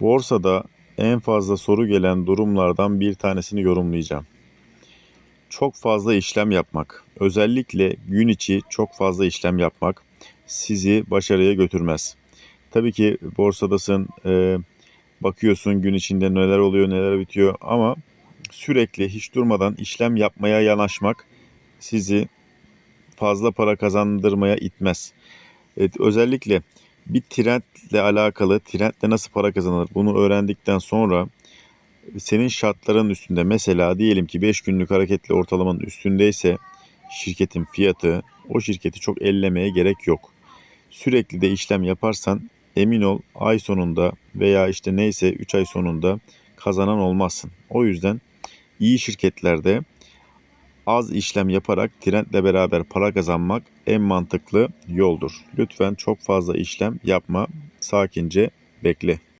Borsada en fazla soru gelen durumlardan bir tanesini yorumlayacağım. Çok fazla işlem yapmak, özellikle gün içi çok fazla işlem yapmak sizi başarıya götürmez. Tabii ki borsadasın, e, bakıyorsun gün içinde neler oluyor, neler bitiyor ama sürekli hiç durmadan işlem yapmaya yanaşmak sizi fazla para kazandırmaya itmez. Evet, özellikle bir trendle alakalı, trendle nasıl para kazanılır bunu öğrendikten sonra senin şartların üstünde mesela diyelim ki 5 günlük hareketli ortalamanın üstündeyse şirketin fiyatı o şirketi çok ellemeye gerek yok. Sürekli de işlem yaparsan emin ol ay sonunda veya işte neyse 3 ay sonunda kazanan olmazsın. O yüzden iyi şirketlerde az işlem yaparak trendle beraber para kazanmak en mantıklı yoldur. Lütfen çok fazla işlem yapma. Sakince bekle.